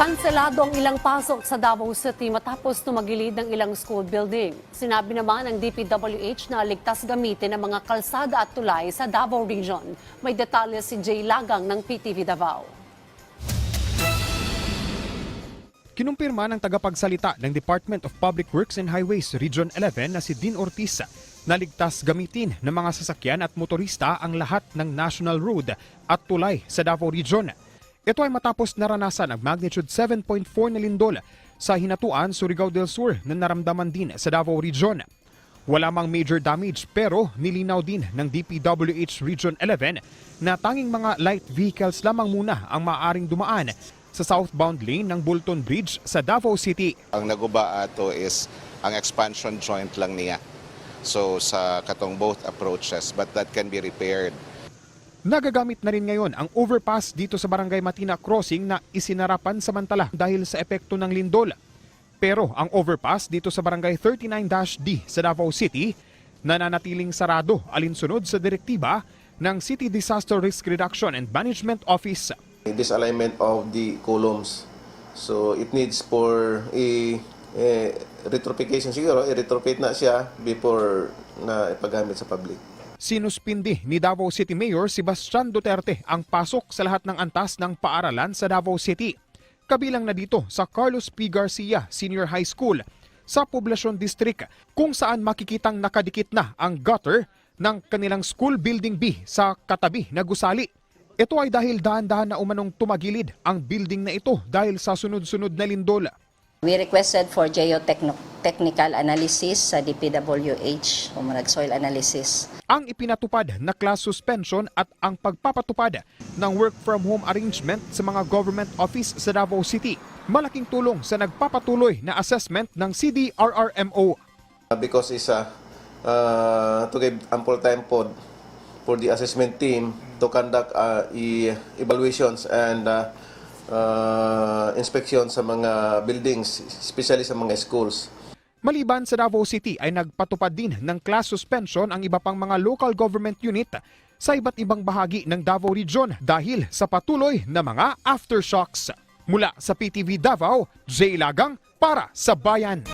Kanselado ang ilang pasok sa Davao City matapos tumagilid ng ilang school building. Sinabi naman ng DPWH na ligtas gamitin ang mga kalsada at tulay sa Davao Region. May detalye si Jay Lagang ng PTV Davao. Kinumpirma ng tagapagsalita ng Department of Public Works and Highways Region 11 na si Dean Ortiz na ligtas gamitin ng mga sasakyan at motorista ang lahat ng national road at tulay sa Davao Region. Ito ay matapos naranasan ang magnitude 7.4 na lindol sa Hinatuan, Surigao del Sur na naramdaman din sa Davao Region. Wala mang major damage pero nilinaw din ng DPWH Region 11 na tanging mga light vehicles lamang muna ang maaring dumaan sa southbound lane ng Bulton Bridge sa Davao City. Ang naguba ato is ang expansion joint lang niya. So sa katong both approaches but that can be repaired. Nagagamit na rin ngayon ang overpass dito sa Barangay Matina Crossing na isinarapan samantala dahil sa epekto ng lindol. Pero ang overpass dito sa Barangay 39-D sa Davao City nananatiling sarado alinsunod sa direktiba ng City Disaster Risk Reduction and Management Office. disalignment of the columns. So it needs for a, a retrofication siguro, i-retrofit na siya before na ipagamit sa public. Sinuspindi ni Davao City Mayor Sebastian Duterte ang pasok sa lahat ng antas ng paaralan sa Davao City. Kabilang na dito sa Carlos P. Garcia Senior High School sa Poblacion District kung saan makikitang nakadikit na ang gutter ng kanilang school building B sa katabi na gusali. Ito ay dahil dahan-dahan na umanong tumagilid ang building na ito dahil sa sunod-sunod na lindol. We requested for geotechnical analysis sa DPWH, o soil analysis. ang ipinatupad na class suspension at ang pagpapatupad ng work from home arrangement sa mga government office sa Davao City. Malaking tulong sa nagpapatuloy na assessment ng CDRRMO. Uh, Because it's a, uh, to give ample time for, for the assessment team to conduct uh, e- evaluations and uh, uh, inspection sa mga buildings, especially sa mga schools. Maliban sa Davao City ay nagpatupad din ng class suspension ang iba pang mga local government unit sa iba't ibang bahagi ng Davao Region dahil sa patuloy na mga aftershocks. Mula sa PTV Davao, Jay Lagang para sa Bayan.